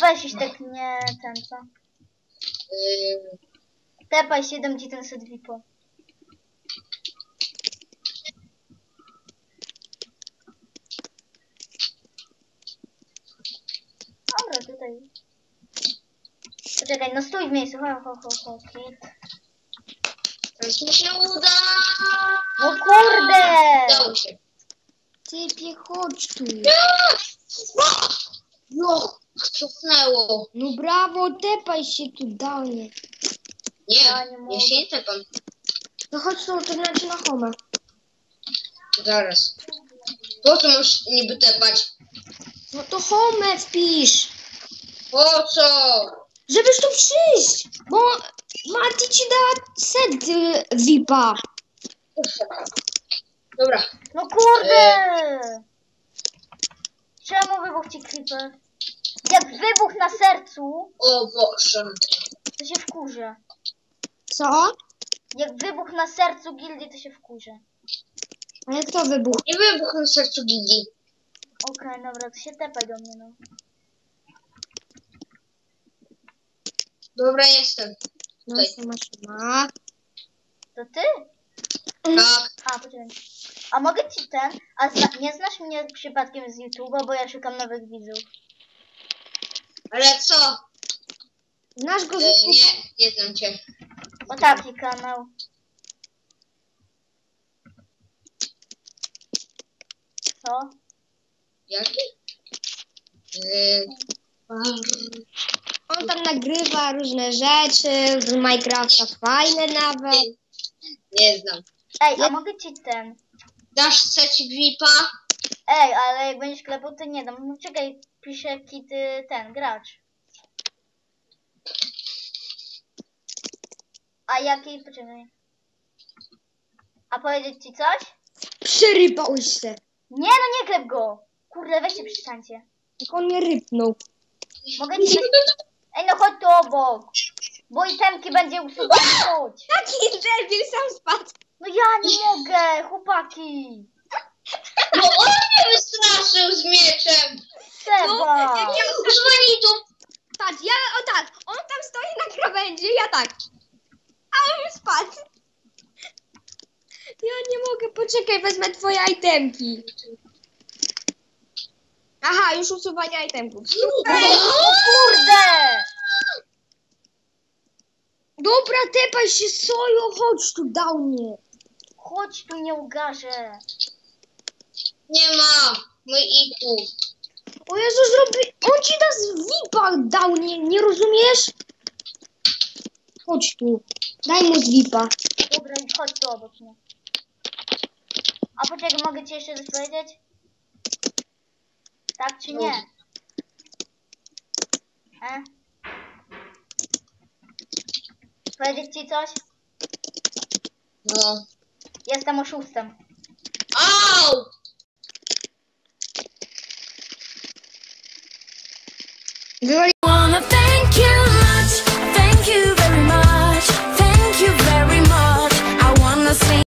weź iść tak nie ten co. Yy, Tepaj się, dam ci ten set VIPo. Dobra, tutaj. Poczekaj, no stój w miejscu. Ho, ho, ho, ho, kit. teraz mi się uda. No kurde! Udało się. Typie, chodź tu. No, cofnęło. No brawo, tepaj się tu downie. Nie, Ja nie ja się nie tepam. No chodź tu, to znaczy na home. Zaraz. Po co masz niby tepać? No to home wpisz. Po co? Żebyś tu przyjść, bo Mati ci da set y, VIPa. Dobra. No kurde! Czemu wybuchł ci creeper? Jak wybuch na sercu, O Boże. to się wkurzę. Co? Jak wybuch na sercu gildii, to się wkurzę. Ale kto wybuchł? Nie wybuch na sercu Gigi. Okej, dobra, to się tepaj do mnie, no. Dobra, jestem. No, Tutaj. sama maszyna. To ty? Tak. A, poczekaj. A mogę ci ten? A zna, nie znasz mnie przypadkiem z YouTube'a, bo ja szukam nowych widzów. Ale co? Znasz go z E, nie, nie znam cię. O taki kanał. Co? Jaki? Yy, On tam nagrywa różne rzeczy, z Minecrafta fajne nawet. nie znam. Ej, a Ja- mogę ci ten? Dasz secik VIPa? Ej, ale jak będziesz klepał, to nie dam. No czekaj, pisze kity ten, gracz. A jaki, poczekaj. A powiedzieć ci coś? Przerypałeś się. Nie, no nie klep go! Kurde, weźcie przestańcie. Jak on nie rypnął. Mogę ci... Ej, no chodź tu obok. Bo i temki będzie usuwać, chodź. Taki debil sam spadł. No ja nie mogę, chłopaki. No on mnie wystraszył z mieczem. Seba. jak ja- Dzwoni Patrz, ja, o tak, on tam stoi na krawędzi, ja tak. A on spadł. Ja nie mogę, poczekaj, wezmę twoje itemki. Aha, już usuwanie itemków. Ej, no kurde. Dobra, tepaj się, Sojo, chodź tu, dał mnie. Chodź tu, nie ugarzę. Nie ma. Mój itu. O Jezu, zrobi... On ci da z VIPa dał, nie, nie rozumiesz? Chodź tu, daj mu z VIPa. Dobra, chodź tu obok mnie. A poczekaj, mogę ci jeszcze coś powiedzieć? Tak czy nie? E? Powiedzieć ci coś? No. Jestem oszustem. Au! Girl, wanna thank you.